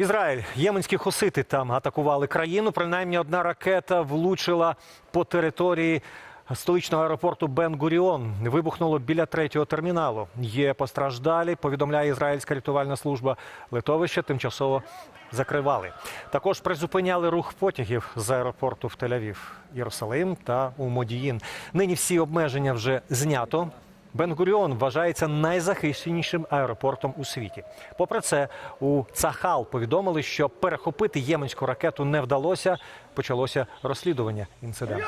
Ізраїль, єменські хусити там атакували країну. Принаймні одна ракета влучила по території столичного аеропорту Бен-Гуріон. Вибухнуло біля третього терміналу. Є постраждалі. Повідомляє ізраїльська рятувальна служба. Литовище тимчасово закривали. Також призупиняли рух потягів з аеропорту в Тель-Авів, Єрусалим та у Модіїн. Нині всі обмеження вже знято. Бен-Гуріон вважається найзахищенішим аеропортом у світі. Попри це, у Цахал повідомили, що перехопити єменську ракету не вдалося. Почалося розслідування інциденту.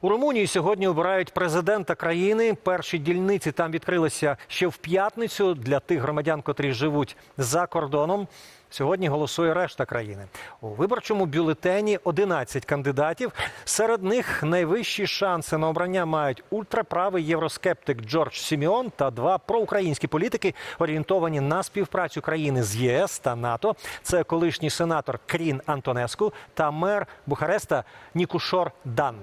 У Румунії сьогодні обирають президента країни. Перші дільниці там відкрилися ще в п'ятницю для тих громадян, котрі живуть за кордоном. Сьогодні голосує решта країни. У виборчому бюлетені 11 кандидатів. Серед них найвищі шанси на обрання мають ультраправий євроскептик Джордж Сіміон та два проукраїнські політики, орієнтовані на співпрацю країни з ЄС та НАТО. Це колишній сенатор Крін Антонеску та мер Бухареста Нікушор Дан.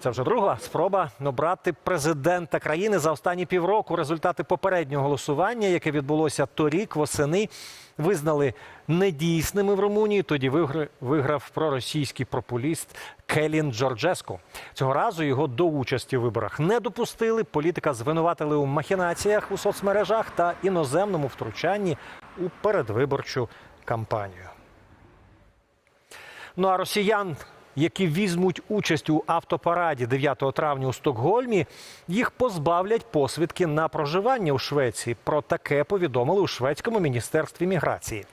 Це вже друга спроба обрати президента країни за останні півроку. Результати попереднього голосування, яке відбулося торік, восени, визнали недійсними в Румунії. Тоді виграв проросійський популіст Келін Джорджеску. Цього разу його до участі в виборах не допустили. Політика звинуватили у махінаціях у соцмережах та іноземному втручанні у передвиборчу кампанію. Ну а росіян, які візьмуть участь у автопараді 9 травня у Стокгольмі, їх позбавлять посвідки на проживання у Швеції. Про таке повідомили у шведському міністерстві міграції.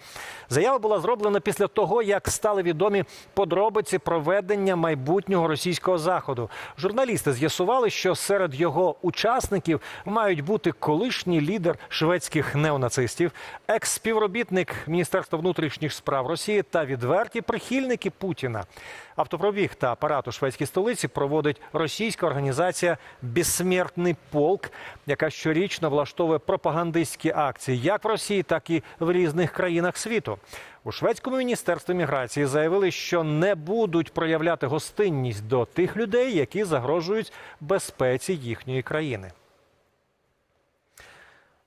Заява була зроблена після того, як стали відомі подробиці проведення майбутнього російського заходу. Журналісти з'ясували, що серед його учасників мають бути колишній лідер шведських неонацистів, екс-співробітник Міністерства внутрішніх справ Росії та відверті прихильники Путіна. Автопробіг та апарат у шведській столиці проводить російська організація Безсмертний полк, яка щорічно влаштовує пропагандистські акції як в Росії, так і в різних країнах світу. У шведському міністерстві міграції заявили, що не будуть проявляти гостинність до тих людей, які загрожують безпеці їхньої країни.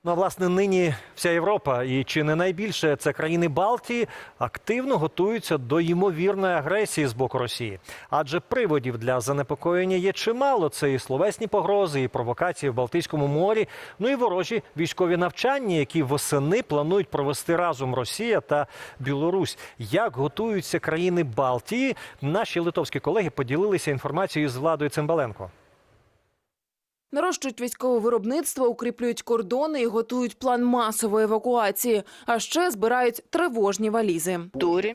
Ну, а власне, нині вся Європа і чи не найбільше це країни Балтії активно готуються до ймовірної агресії з боку Росії. Адже приводів для занепокоєння є чимало. Це і словесні погрози, і провокації в Балтійському морі. Ну і ворожі військові навчання, які восени планують провести разом Росія та Білорусь. Як готуються країни Балтії? Наші литовські колеги поділилися інформацією з владою Цимбаленко. Нарощують військове виробництво, укріплюють кордони і готують план масової евакуації. А ще збирають тривожні валізи. Дурі.